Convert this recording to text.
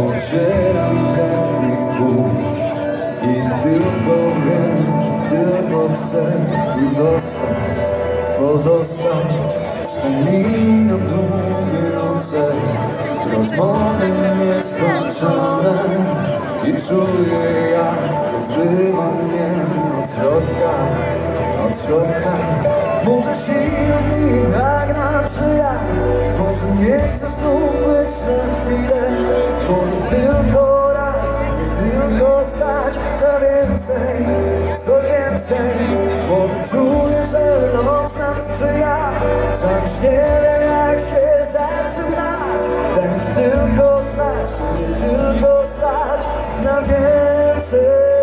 Ocieram kartnik kurz I tylko wiem, tylko chcę Tu zostać, pozostać Wspominam długie noce. I czuję mnie Od środka, od środka. tylko raz, tylko stać na więcej, co więcej. Bo czuję, że los nam sprzyja, czas nie jak się zatrzymać. Daj tylko stać, tylko stać na więcej.